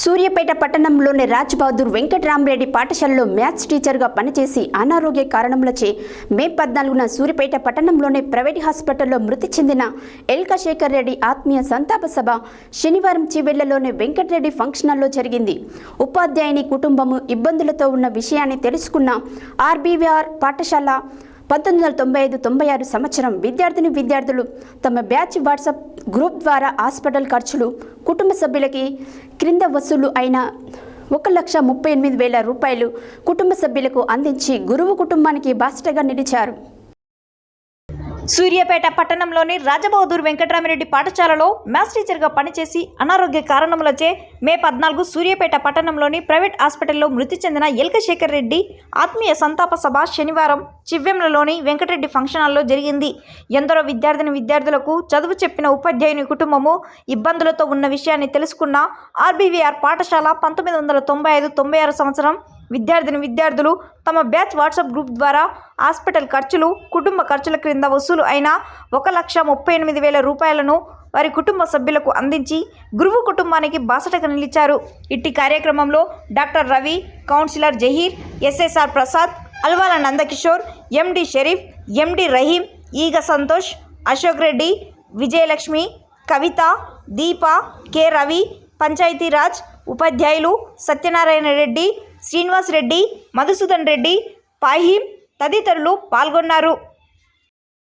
సూర్యాపేట పట్టణంలోని రాజ్ బహదూర్ వెంకటరామరెడ్డి పాఠశాలలో మ్యాథ్స్ టీచర్గా పనిచేసి అనారోగ్య కారణములచే మే పద్నాలుగున సూర్యాపేట పట్టణంలోని ప్రైవేట్ హాస్పిటల్లో మృతి చెందిన ఎల్క శేఖర్ రెడ్డి ఆత్మీయ సంతాప సభ శనివారం చివెళ్ళలోని వెంకటరెడ్డి ఫంక్షన్ హాల్లో జరిగింది. ఉపాధ్యాయుని కుటుంబము ఇబ్బందులతో ఉన్న విషయాన్ని తెలుసుకున్న ఆర్బీవీఆర్ పాఠశాల పంతొమ్మిది వందల తొంభై ఐదు తొంభై ఆరు సంవత్సరం విద్యార్థిని విద్యార్థులు తమ బ్యాచ్ వాట్సాప్ గ్రూప్ ద్వారా హాస్పిటల్ ఖర్చులు కుటుంబ సభ్యులకి క్రింద వసూలు అయిన ఒక లక్ష ముప్పై ఎనిమిది వేల రూపాయలు కుటుంబ సభ్యులకు అందించి గురువు కుటుంబానికి బాసటగా నిలిచారు. సూర్యాపేట పట్టణంలోని రాజబహదూర్ వెంకటరామిరెడ్డి పాఠశాలలో మ్యాథ్స్ టీచర్గా పనిచేసి అనారోగ్య కారణములచే మే పద్నాలుగు సూర్యాపేట పట్టణంలోని ప్రైవేట్ హాస్పిటల్లో మృతి చెందిన ఎల్కశేఖర్ రెడ్డి ఆత్మీయ సంతాప సభ శనివారం చివ్వెంలలోని వెంకటరెడ్డి ఫంక్షన్ హాల్లో జరిగింది. ఎందరో విద్యార్థిని విద్యార్థులకు చదువు చెప్పిన ఉపాధ్యాయుని కుటుంబము ఇబ్బందులతో ఉన్న విషయాన్ని తెలుసుకున్న ఆర్బీవీఆర్ పాఠశాల పంతొమ్మిది వందల తొంభై ఐదు తొంభై ఆరు సంవత్సరం విద్యార్థిని విద్యార్థులు తమ బ్యాచ్ వాట్సాప్ గ్రూప్ ద్వారా హాస్పిటల్ ఖర్చులు కుటుంబ ఖర్చుల క్రింద వసూలు అయిన ఒక లక్ష ముప్పై ఎనిమిది వేల రూపాయలను వారి కుటుంబ సభ్యులకు అందించి గురువు కుటుంబానికి బాసటగా నిలిచారు. ఇట్టి కార్యక్రమంలో doctor Ravi councillor Zaheer SSR Prasad Alwala Nandakishore MD Sharif MD Rahim Eega Santosh Ashok Reddy Vijayalakshmi Kavitha Deepa K Ravi Panchayatiraj ఉపాధ్యాయులు సత్యనారాయణ రెడ్డి శ్రీనివాస్ రెడ్డి మధుసూదన్ రెడ్డి పాహిం తదితరులు పాల్గొన్నారు.